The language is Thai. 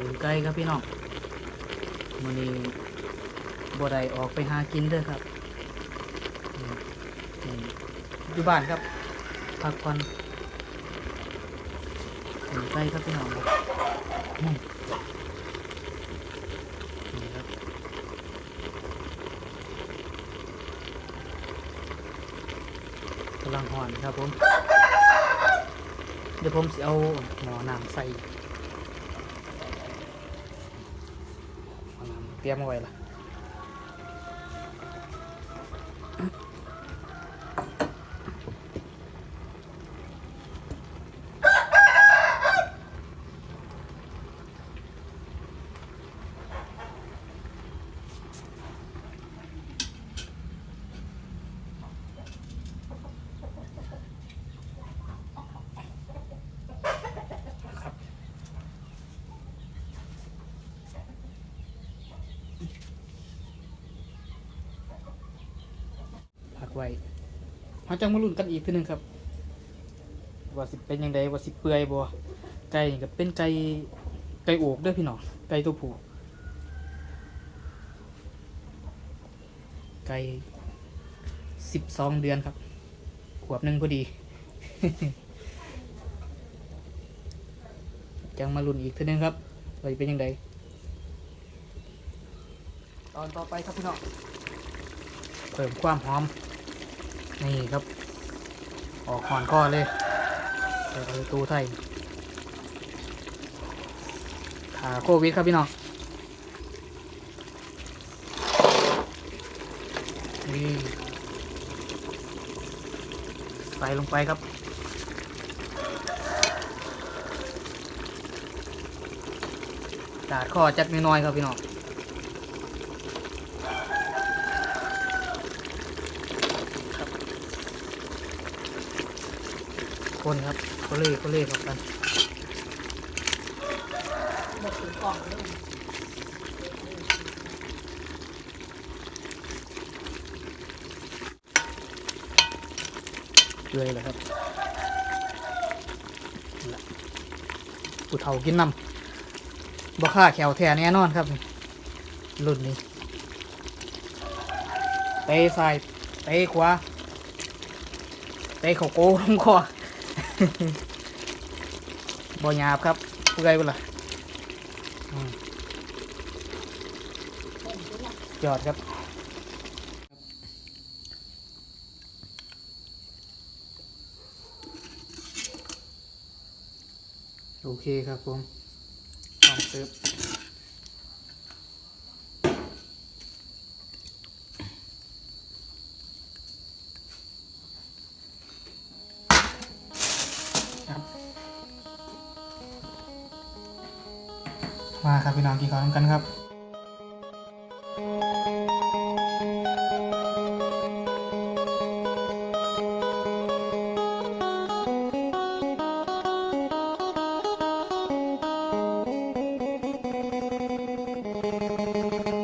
ลืมไก่ครับพี่น้องมื้อนี้บ่ได้ออกไปหากินเด้อครับอยู่บ้านครับพักผ่อนลืมไก่ครับพี่น้องครับอืมนี่ครับกำลังหอนครับผม เดี๋ยวผมจะเอาหมอน้ำใส่ เตรียมเอาไว้ละ พักไว้เราจะมาลุ้นกันอีกทีหนึงครับ ว่าสิเป็นยังไงว่าสิเปื่อยบ่ไก่นี่ก็เป็นไก่ไก่โอกเด้อพี่น้องไก่ตัวผู้ไก่สิบสองเดือนครับ ขวบหนึ่งพอดี จังมาลุ้นอีกทีหนึงครับว่าเป็นยังไงตอนต่อไปครับพี่น้องเพิ่มความหอม นี่ครับ ออกหอนข้อเลยใส่ประตูไทยขาโควิดครับพี่น้องนี่ใส่ลงไปครับดาดข้อจัดน้อยๆครับพี่น้องครับ คนครับโคเล่โคเล่ครับกันหมดถึงกล่องเลยเลยเลยครับนั่นล่ะผู้เฒ่ากินน้ำบ่ค่าแขวแท้แน่นอนครับรุ่นนี้เตะซ้ายเตะขวาเตะเขาโก้ลงคอ บ่หยาบครับผู้ใดบ่ล่ะยอดครับโอเคครับผมลองเซิร์ฟ ครับ มาครับพี่น้องกินข้าวน้ำกันครับค